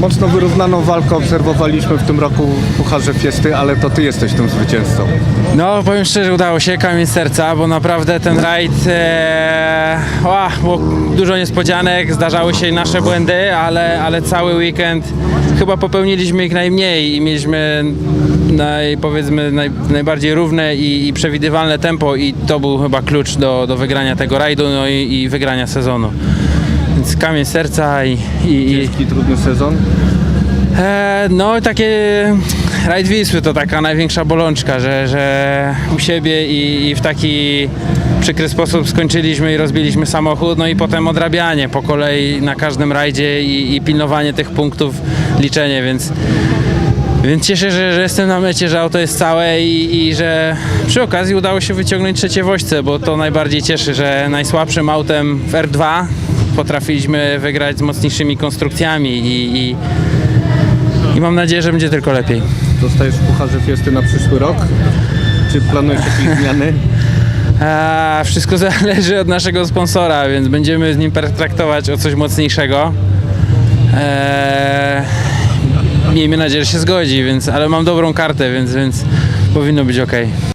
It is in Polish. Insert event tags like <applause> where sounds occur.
Mocno wyrównaną walkę obserwowaliśmy w tym roku w Pucharze Fiesty, ale to ty jesteś tym zwycięzcą. No, powiem szczerze, udało się, kamień serca, bo naprawdę ten rajd, e, było dużo niespodzianek, zdarzały się nasze błędy, ale, ale cały weekend chyba popełniliśmy ich najmniej i mieliśmy naj, powiedzmy naj, najbardziej równe i, i przewidywalne tempo i to był chyba klucz do, do wygrania tego rajdu no i, i wygrania sezonu. Więc kamień serca i, i, i Ciężki, trudny sezon. E, no takie rajd Wisły to taka największa bolączka, że, że u siebie i, i w taki przykry sposób skończyliśmy i rozbiliśmy samochód, no i potem odrabianie po kolei na każdym rajdzie i, i pilnowanie tych punktów, liczenie, więc więc cieszę się, że, że jestem na mecie, że auto jest całe i, i że przy okazji udało się wyciągnąć trzecie woźce, bo to najbardziej cieszy, że najsłabszym autem w R2 potrafiliśmy wygrać z mocniejszymi konstrukcjami i, i, i mam nadzieję, że będzie tylko lepiej. Zostajesz w Pucharze Fiesty na przyszły rok? Czy planujesz jakieś <laughs> zmiany? A, wszystko zależy od naszego sponsora, więc będziemy z nim pertraktować o coś mocniejszego. Eee, miejmy nadzieję, że się zgodzi, więc, ale mam dobrą kartę, więc, więc powinno być ok.